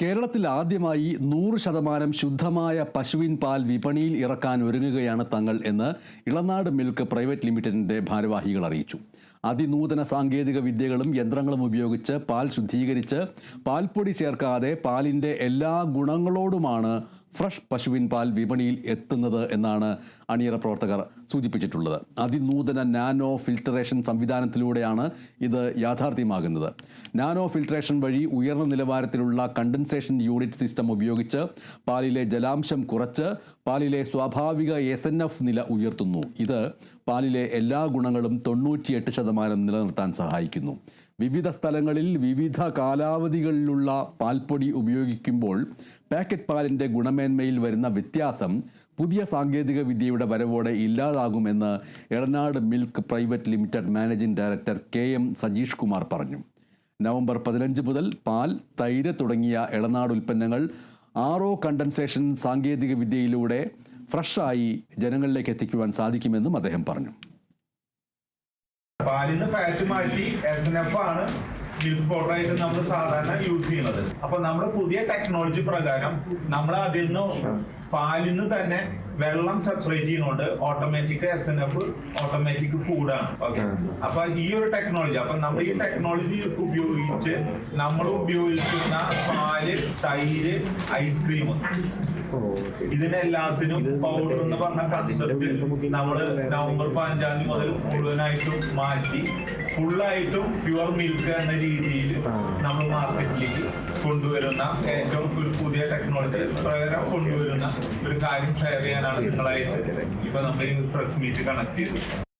കേരളത്തിൽ ആദ്യമായി നൂറ് ശതമാനം ശുദ്ധമായ പശുവിൻ പാൽ വിപണിയിൽ ഇറക്കാൻ ഒരുങ്ങുകയാണ് തങ്ങൾ എന്ന് ഇളനാട് മിൽക്ക് പ്രൈവറ്റ് ലിമിറ്റഡിന്റെ ഭാരവാഹികൾ അറിയിച്ചു. അതിനൂതന സാങ്കേതിക വിദ്യകളും യന്ത്രങ്ങളും ഉപയോഗിച്ച് പാൽ ശുദ്ധീകരിച്ച് പാൽപ്പൊടി ചേർക്കാതെ പാലിന്റെ എല്ലാ ഗുണങ്ങളോടുമാണ് ഫ്രഷ് പശുവിൻ പാൽ വിപണിയിൽ എത്തുന്നത് എന്നാണ് അണിയറ പ്രവർത്തകർ സൂചിപ്പിച്ചിട്ടുള്ളത്. അതിനൂതന നാനോ ഫിൽട്ടറേഷൻ സംവിധാനത്തിലൂടെയാണ് ഇത് യാഥാർത്ഥ്യമാകുന്നത്. നാനോ ഫിൽട്രേഷൻ വഴി ഉയർന്ന നിലവാരത്തിലുള്ള കണ്ടൻസേഷൻ യൂണിറ്റ് സിസ്റ്റം ഉപയോഗിച്ച് പാലിലെ ജലാംശം കുറച്ച് പാലിലെ സ്വാഭാവിക എസ് എൻ എഫ് നില ഉയർത്തുന്നു. ഇത് പാലിലെ എല്ലാ ഗുണങ്ങളും തൊണ്ണൂറ്റിയെട്ട് ശതമാനം നിലനിർത്താൻ സഹായിക്കുന്നു. വിവിധ സ്ഥലങ്ങളിൽ വിവിധ കാലാവധികളിലുള്ള പാൽപ്പൊടി ഉപയോഗിക്കുമ്പോൾ പാക്കറ്റ് പാലിന്റെ ഗുണമേന്മയിൽ വരുന്ന വ്യത്യാസം പുതിയ സാങ്കേതിക വിദ്യയുടെ വരവോടെ ഇല്ലാതാകുമെന്ന് Edanad milk private limited managing director K M Sajeesh Kumar പറഞ്ഞു. നവംബർ പതിനഞ്ച് മുതൽ പാൽ തൈര് തുടങ്ങിയ ഇളനാട് ഉൽപ്പന്നങ്ങൾ ആറോ കണ്ടൻസേഷൻ സാങ്കേതിക വിദ്യയിലൂടെ ഫ്രഷായി ജനങ്ങളിലേക്ക് എത്തിക്കുവാൻ സാധിക്കുമെന്നും അദ്ദേഹം പറഞ്ഞു. പാലിന്ന് ഫാറ്റ് മാറ്റി എസ് എൻ എഫ് ആണ് മിൽക്ക് പൗഡർ ആയിട്ട് നമ്മൾ സാധാരണ യൂസ് ചെയ്യുന്നത്. അപ്പൊ നമ്മുടെ പുതിയ ടെക്നോളജി പ്രകാരം നമ്മൾ അതിൽ നിന്ന് പാലിൽ നിന്ന് തന്നെ വെള്ളം സെപ്പറേറ്റ് ചെയ്യുന്നുണ്ട് automatic S N F automatic കൂടാണ്. ഓക്കെ അപ്പൊ ഈ ഒരു ടെക്നോളജി അപ്പൊ നമ്മൾ ഈ ടെക്നോളജി ഉപയോഗിച്ച് നമ്മൾ ഉപയോഗിക്കുന്ന പാൽ തൈര് ഐസ്ക്രീം ഇതിനെല്ലാത്തിനും പൗഡർ എന്ന് പറഞ്ഞ കൺസെപ്റ്റ് നമ്മൾ നവംബർ പതിനഞ്ചാം തീയതി മുതൽ മുഴുവനായിട്ടും മാറ്റി ഫുള്ളായിട്ടും പ്യുവർ മിൽക്ക് എന്ന രീതിയിൽ നമ്മൾ മാർക്കറ്റിലേക്ക് കൊണ്ടുവരുന്ന ഏറ്റവും ഒരു പുതിയ ടെക്നോളജി പ്രകാരം കൊണ്ടുവരുന്ന ഒരു കാര്യം ഷെയർ ചെയ്യാനാണ് നിങ്ങളായിട്ട് ഇപ്പൊ നമ്മൾ ഈ പ്രസ് മീറ്റ് കണക്ട് ചെയ്തത്